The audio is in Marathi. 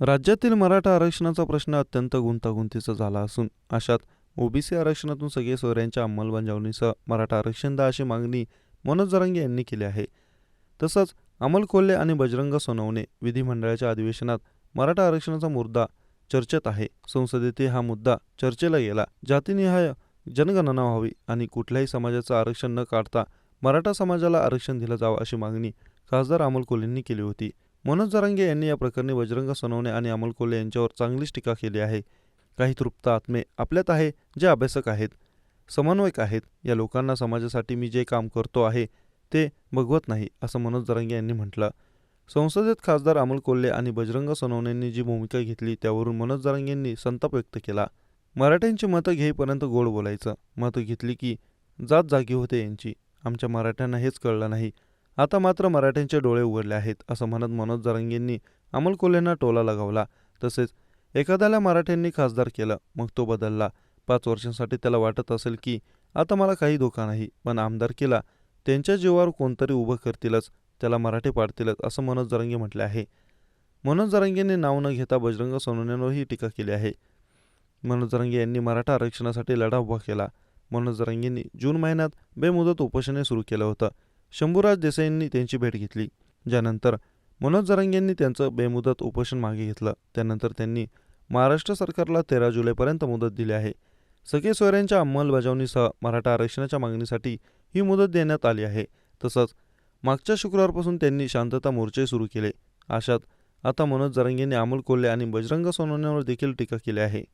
राज्यातील मराठा आरक्षणाचा प्रश्न अत्यंत गुंतागुंतीचा झाला असून अशात ओबीसी आरक्षणातून सगळे सोयऱ्यांच्या अंमलबजावणीसह मराठा आरक्षण द्या अशी मागणी मनोज जरांगे यांनी केली आहे. तसंच अमल कोल्हे आणि बजरंग सोनवणे विधिमंडळाच्या अधिवेशनात मराठा आरक्षणाचा मुद्दा चर्चेत आहे. संसदेतही हा मुद्दा चर्चेला गेला. जातीनिहाय जनगणना व्हावी आणि कुठल्याही समाजाचं आरक्षण न काढता मराठा समाजाला आरक्षण दिलं जावं अशी मागणी खासदार अमोल कोल्हेंनी केली होती. मनोज जरांगे यांनी या प्रकरणी बजरंग सोनवणे आणि अमोल कोल्हे यांच्यावर चांगलीच टीका केली आहे. काही तृप्त आत्मे आपल्यात आहे जे अभ्यासक आहेत समन्वयक आहेत. या लोकांना समाजासाठी मी जे काम करतो आहे ते बघवत नाही असं मनोज जरांगे यांनी म्हटलं. संसदेत खासदार अमोल कोल्हे आणि बजरंग सोनवणेंनी जी भूमिका घेतली त्यावरून मनोज जरांगेंनी संताप व्यक्त केला. मराठ्यांची मतं घेईपर्यंत गोड बोलायचं. मतं घेतली की जात जागी होते यांची. आमच्या मराठ्यांना हेच कळलं नाही. आता मात्र मराठ्यांचे डोळे उघडले आहेत असं म्हणत मनोज जरांगेंनी अमोल कोल्हेंना टोला लगावला. तसेच एखाद्याला मराठ्यांनी खासदार केलं मग तो बदलला. पाच वर्षांसाठी त्याला वाटत असेल की आता मला काही धोका नाही पण आमदार केला. त्यांच्या जीवावर कोणतरी उभं करतीलच त्याला मराठे पाडतीलच असं मनोज जरांगे म्हटले आहे. मनोज जरांगेंनी नाव न घेता बजरंग सोनवणेंवरही टीका केली आहे. मनोज जरांगे यांनी मराठा आरक्षणासाठी लढा उभा केला. मनोज जरांगेंनी जून महिन्यात बेमुदत उपोषणे सुरू केलं होतं. शंभूराज देसाईंनी त्यांची भेट घेतली. ज्यानंतर मनोज जरांगेंनी त्यांचं बेमुदत उपोषण मागे घेतलं. त्यानंतर त्यांनी महाराष्ट्र सरकारला तेरा जुलैपर्यंत मुदत दिली आहे. सगळे सोयऱ्यांच्या अंमलबजावणीसह मराठा आरक्षणाच्या मागणीसाठी ही मुदत देण्यात आली आहे. तसंच मागच्या शुक्रवारपासून त्यांनी शांतता मोर्चे सुरू केले. अशात आता मनोज जरांगेंनी अमोल कोल्हे आणि बजरंग सोनवण्यावर देखील टीका केली आहे.